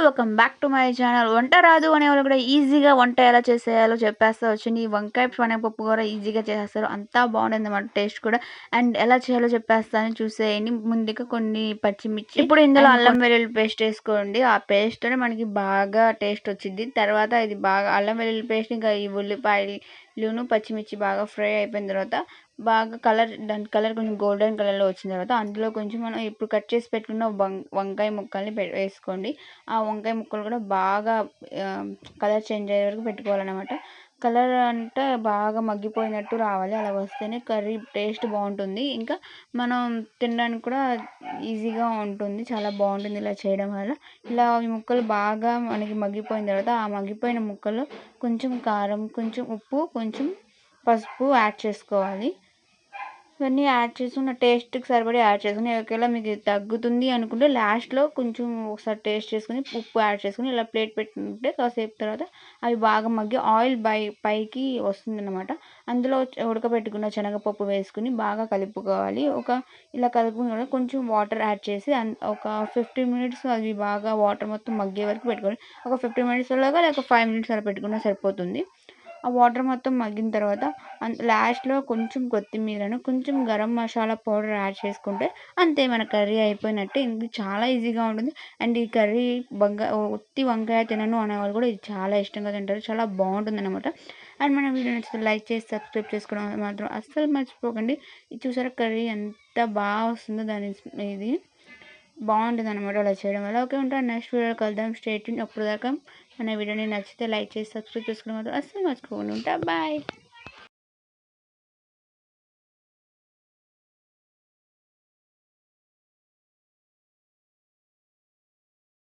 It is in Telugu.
Welcome back to my channel వంట రాదు అనే వాళ్ళు కూడా ఈజీగా వంట ఎలా చేసేయాలో చెప్పేస్తా వచ్చింది వంకాయ శనగపప్పు కూడా ఈజీగా చేసేస్తారు. అంతా బాగుంటుంది అన్నమాట టేస్ట్ కూడా. అండ్ ఎలా చేయాలో చెప్పేస్తాను చూసేయండి. ముందుగా కొన్ని పచ్చిమిర్చి ఇప్పుడు ఇందులో అల్లం వెల్లుల్లి పేస్ట్ వేసుకోండి. ఆ పేస్ట్తోనే మనకి బాగా టేస్ట్ వచ్చింది తర్వాత ఇది బాగా అల్లం వెల్లుల్లి పేస్ట్ ఇంకా ఈ ఉల్లిపాయలును పచ్చిమిర్చి బాగా ఫ్రై అయిపోయిన తర్వాత బాగా కలర్ దాని కలర్ కొంచెం గోల్డెన్ కలర్లో వచ్చిన తర్వాత అందులో కొంచెం మనం ఇప్పుడు కట్ చేసి పెట్టుకున్న వంకాయ ముక్కల్ని వేసుకోండి. ఆ వంకాయ ముక్కలు కూడా బాగా కలర్ చేంజ్ అయ్యే వరకు పెట్టుకోవాలన్నమాట. కలర్ అంటే బాగా మగ్గిపోయినట్టు రావాలి అలా వస్తేనే కర్రీ టేస్ట్ బాగుంటుంది. ఇంకా మనం తినడానికి కూడా ఈజీగా ఉంటుంది చాలా బాగుంటుంది ఇలా చేయడం వల్ల. ఇలా ఈ ముక్కలు బాగా మనకి మగ్గిపోయిన తర్వాత ఆ మగ్గిపోయిన ముక్కలు కొంచెం కారం కొంచెం ఉప్పు కొంచెం పసుపు యాడ్ చేసుకోవాలి. ఇవన్నీ యాడ్ చేసుకున్న టేస్ట్కి సరిపడి యాడ్ చేసుకుని ఒకవేళ మీకు తగ్గుతుంది అనుకుంటే లాస్ట్లో కొంచెం ఒకసారి టేస్ట్ చేసుకుని ఉప్పు యాడ్ చేసుకుని ఇలా ప్లేట్ పెట్టుకుంటే కాసేపు తర్వాత అవి బాగా మగ్గి ఆయిల్ బై పైకి వస్తుందన్నమాట. అందులో ఉడకబెట్టుకున్న శనగపప్పు వేసుకుని బాగా కలుపుకోవాలి. ఒక ఇలా కలుపుకుని కొంచెం వాటర్ యాడ్ చేసి ఒక ఫిఫ్టీన్ మినిట్స్ అవి బాగా వాటర్ మొత్తం మగ్గే వరకు పెట్టుకోవాలి. ఒక ఫిఫ్టీన్ మినిట్స్ లాగా లేక ఫైవ్ మినిట్స్ అలా పెట్టుకున్నా సరిపోతుంది. ఆ వాటర్ మొత్తం మగ్గిన తర్వాత లాస్ట్లో కొంచెం కొత్తిమీరను కొంచెం గరం మసాలా పౌడర్ యాడ్ చేసుకుంటే అంతే మన కర్రీ అయిపోయినట్టే. ఇది చాలా ఈజీగా ఉంటుంది. అండ్ ఈ కర్రీ బంగా ఉత్తి వంకాయ తినను అనేవాళ్ళు కూడా ఇది చాలా ఇష్టంగా తింటారు. చాలా బాగుంటుంది అనమాట అండ్ మన వీడియో నచ్చితే లైక్ చేసి సబ్స్క్రైబ్ చేసుకోవడం మాత్రం అస్సలు మర్చిపోకండి. ఇది చూసారా కర్రీ ఎంత బాగా వస్తుందో దాని ఇది. బాగుంటుంది అనమాట అలా చేయడం వల్ల. ఓకే ఉంటాను నెక్స్ట్ వీడియో కలుద్దాం. స్టేట్ అప్పుడు దాకా. మన వీడియోని నచ్చితే లైక్ చేసి సబ్స్క్రైబ్ చేసుకోవడం మాత్రం అస్సలు మర్చిపోకుండా ఉంటా. బాయ్.